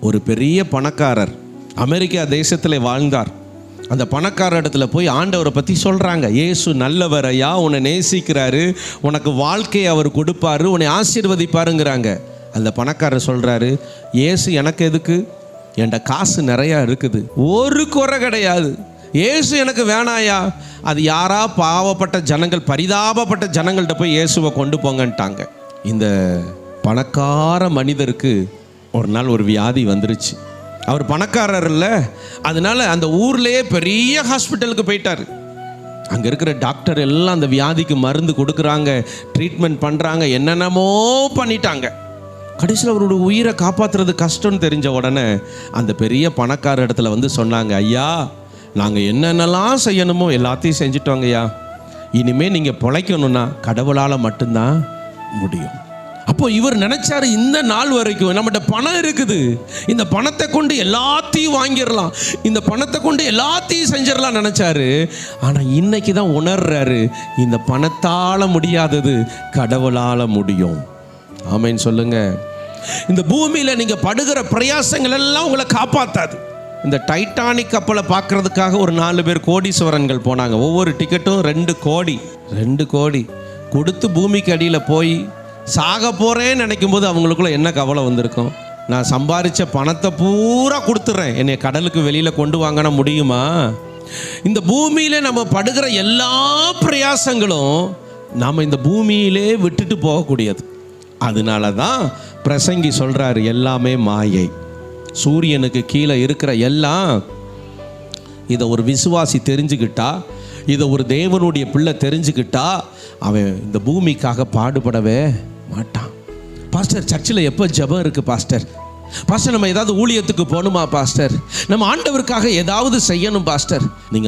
ஒரு பெரிய பணக்காரர் அமெரிக்கா தேசத்தில் வாழ்ந்தார். அந்த பணக்கார இடத்துல போய் ஆண்டவரை பற்றி சொல்கிறாங்க ஏசு நல்லவர் ஐயா உன்னை நேசிக்கிறாரு. உனக்கு வாழ்க்கையை அவர் கொடுப்பாரு. உன்னை ஆசீர்வதிப்பாருங்கிறாங்க. அந்த பணக்காரர் சொல்கிறாரு ஏசு எனக்கு எதுக்கு? என்கிட்ட காசு நிறையா இருக்குது. ஒரு குறை கிடையாது. ஏசு எனக்கு வேணாயா? அது யாரா பாவப்பட்ட ஜனங்கள் பரிதாபப்பட்ட ஜனங்கள்கிட்ட போய் இயேசுவை கொண்டு போங்கன்ட்டாங்க. இந்த பணக்கார மனிதருக்கு ஒரு நாள் ஒரு வியாதி வந்துருச்சு. அவர் பணக்காரர் இல்லை அதனால அந்த ஊர்லேயே பெரிய ஹாஸ்பிட்டலுக்கு போயிட்டார். அங்கே இருக்கிற டாக்டர் எல்லாம் அந்த வியாதிக்கு மருந்து கொடுக்குறாங்க ட்ரீட்மெண்ட் பண்ணுறாங்க என்னென்னமோ பண்ணிட்டாங்க. கடைசியில் அவரோட உயிரை காப்பாற்றுறது கஷ்டம்னு தெரிஞ்ச உடனே அந்த பெரிய பணக்கார இடத்துல வந்து சொன்னாங்க ஐயா நாங்கள் என்னென்னலாம் செய்யணுமோ எல்லாத்தையும் செஞ்சிட்டோங்கய்யா. இனிமேல் நீங்கள் பிழைக்கணும்னா கடவுளால் மட்டும்தான் முடியும். அப்போ இவர் நினைச்சாரு இந்த நாள் வரைக்கும் நம்மகிட்ட பணம் இருக்குது. இந்த பணத்தை கொண்டு எல்லாத்தையும் வாங்கிடலாம். இந்த பணத்தை கொண்டு எல்லாத்தையும் செஞ்சிடலாம் நினைச்சாரு. ஆனா இன்னைக்கு தான் உணர்றாரு இந்த பணத்தால முடியாதது கடவுளால முடியும். ஆமைன்னு சொல்லுங்க. இந்த பூமியில நீங்க படுகிற பிரயாசங்கள் எல்லாம் உங்களை காப்பாத்தாது. இந்த டைட்டானிக் கப்பலை பார்க்கறதுக்காக ஒரு நாலு பேர் கோடீஸ்வரன்கள் போனாங்க. ஒவ்வொரு டிக்கெட்டும் ரெண்டு கோடி ரெண்டு கோடி. கொடுத்து பூமிக்கு அடியில் போய் சாக போகிறேன்னு நினைக்கும் போது அவங்களுக்குள்ள என்ன கவலை வந்திருக்கும்? நான் சம்பாரித்த பணத்தை பூரா கொடுத்துட்றேன் என்னை கடலுக்கு வெளியில் கொண்டு வாங்கின முடியுமா? இந்த பூமியில் நம்ம படுகிற எல்லா பிரயாசங்களும் நாம் இந்த பூமியிலே விட்டுட்டு போகக்கூடியது. அதனால தான் பிரசங்கி சொல்கிறாரு எல்லாமே மாயை. சூரியனுக்கு கீழே இருக்கிற எல்லாம் இதை ஒரு விசுவாசி தெரிஞ்சுக்கிட்டா இதை ஒரு தேவனுடைய பிள்ளை தெரிஞ்சுக்கிட்டா அவன் இந்த பூமிக்காக பாடுபடவே மாட்டான். பாஸ்டர் சர்ச்சில் எப்போ ஜெபம் இருக்கு பாஸ்டர்? பாஸ்டர் நம்ம ஏதாவது ஊழியத்துக்கு போகணுமா பாஸ்டர்? நம்ம ஆண்டவருக்காக ஏதாவது செய்யணும் பாஸ்டர். நீங்கள்